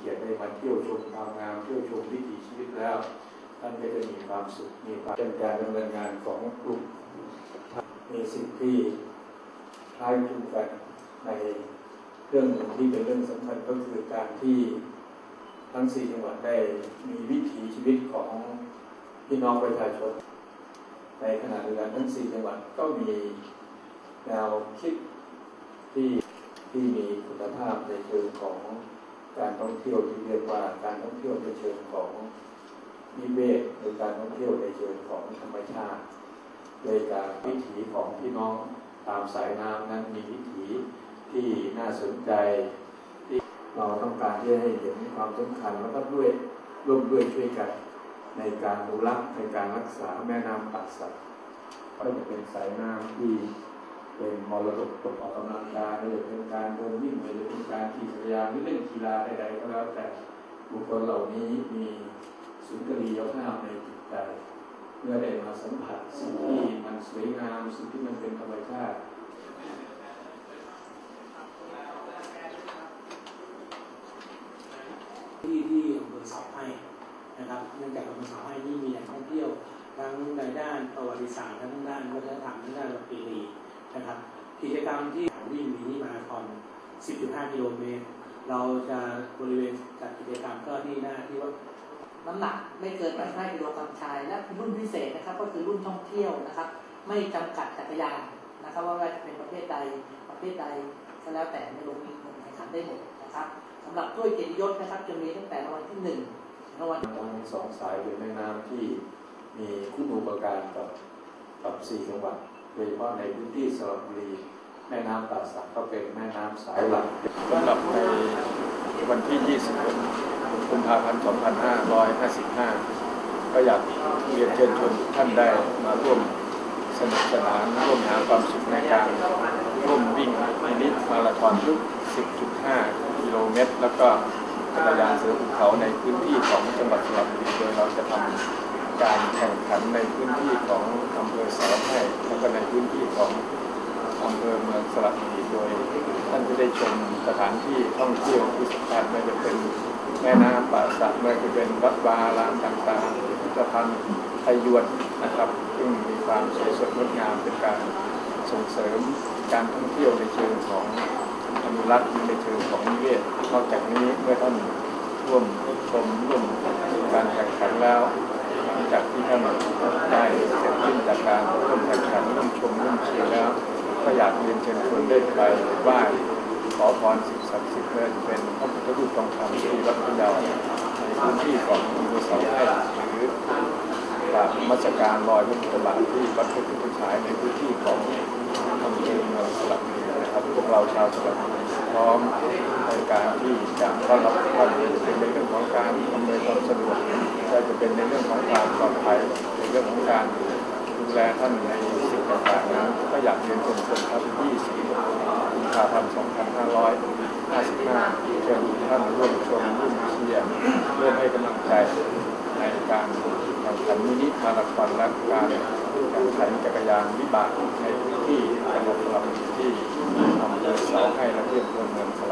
เกียรติได้มาเที่ยวชมความงามเที่ยวชมวิถีชีวิตแล้ว ท่านก็จะมีความสุขมีความเป็นการดำเนินงานของกลุ่มมีสิ่งที่คล้ายคลึงกันในเรื่องหนึ่งที่เป็นเรื่องสำคัญก็คือการที่ทั้งสี่จังหวัดได้มีวิถีชีวิตของพี่น้องประชาชน ในขณะเดียวกันทั้งสี่จังหวัดก็มีแนวคิดที่ที่มีคุณภาพในเชิงของ การท่องเที่ยวที่เรียกว่าการท่องเที่ยวในเชิงของนิเวศหรือการท่องเที่ยวในเชิงของธรรมชาติโดยการวิถีของพี่น้องตามสายน้ำนั้นมีวิถีที่น่าสนใจที่เราต้องการที่จะให้เห็นความสำคัญแล้วก็ด้วยร่วมด้วยช่วยกัน ในการอนุรักษ์ในการรักษาแม่น้ำป่าสักก็จะเป็นสายน้ำที่ เป็นมรดกตกออกกำลังกายหรือเป็นการเดินวิ่งหรือเป็นการขี่จักรยานหรือเล่นกีฬาใดๆก็แล้วแต่บุคคลเหล่านี้มีสุนทรียภาพในจิตใจเมื่อได้มาสัมผัสสิ่งที่มันสวยงามสิ่งที่มันเป็นธรรมชาติที่ที่อำเภอสาให้นะครับเนื่องจากอำเภอสาให้นี่มีแหล่งท่องเที่ยวทั้งในด้านประวัติศาสตร์ทั้งด้านวัฒนธรรมทั้งด้านประเพณี นะครับ กิจกรรมที่วิ่งมินิมาราธอน 10.5 กิโลเมตร เราจะบริเวณจัดกิจกรรมก็ที่หน้าที่ว่าน้ำหนักไม่เกิน 85 กิโลกรัมชาย และรุ่นพิเศษนะครับ ก็คือรุ่นท่องเที่ยวนะครับ ไม่จำกัดจักรยานนะครับ ว่าจะเป็นประเภทใดประเภทใดก็แล้วแต่ในลงมีลงแข่งขันได้หมดนะครับสำหรับถ้วยเกียรติยศนะครับจะมีตั้งแต่วัลที่หนึ่งถึงรางวัลทั้งสองสายเป็นแม่น้ำที่มีคุณูปการกับกับสี่จังหวัด โดยเฉพาะในพื้นที่สระบุรีแม่น้ำป่าสักก็เป็นแม่น้ำสายหลักสำหรับในวันที่21กุมภาพันธ์ 2555 ก็อยากเรียนเชิญชวนท่านได้มาร่วมสนุกสนานร่วมหาความสุขในการร่วมวิ่งมินิมาราธอนทุก10.5 กิโลเมตร แล้วก็จักรยานเสือภูเขาในพื้นที่ของจังหวัดสระบุรีโดยเราจะทำการแข่งขันในพื้นที่ ของอำเภอสารให้แล้วก็ในพื้นที่ของอำเภอเมืองสระบุรีโดยท่านจะได้ชมสถานที่ท่องเที่ยวที่สำคัญไม่ว่าจะเป็นแม่น้ำป่าสักไม่ว่าจะเป็นวัดวาอามต่างๆพิพิธภัณฑ์ไทยวนนะครับ ซึ่งมีความสวยสดงดงามเป็นการส่งเสริมการท่องเที่ยวในเชิงของอนุรักษ์ในเชิงของนิเวศนอกจากนี้เมื่อท่านร่วมชมร่วมการแข่งขันแล้ว จากที่ท่านได้เสร็จสิ้นจากการร่วมแข่งขันร่วมชมร่วมเชียร์แล้ว ก็อยากเรียนเชิญชวนได้ไปไหว้ขอพรสิ่งศักดิ์สิทธิ์เพื่อเป็นพระพุทธรูปทองคำที่วัดพระเยาในพื้นที่ของอำเภอเสาให้หรือกราบมัสการรอยพระพุทธบาทที่วัดพระพุทธฉายในพื้นที่ของอำเภอเมืองสระบุรีนะครับ พวกเราชาวสระบุรีพร้อมในการที่จะต้อนรับท่านจะเป็นในเรื่องของการอำนวยความสะดวกก็จะเป็นในเรื่องของความปลอดภัยในเรื่องของการดูแลท่านในสิ่งต่างๆนั้นก็อยากเรียนชิญชวนครับ20กุมภาพันธ์2555เชิญทุกท่านร่วมชมร่วมเชียร์ร่วมให้กำลังใจในการแข่งขัน มินิมาราธอนและการแข่งขันจักรยานวิบากในพื้นที่จังหวัดสระบุรีที่อำเภอเสาให้และที่อำเภองเมือง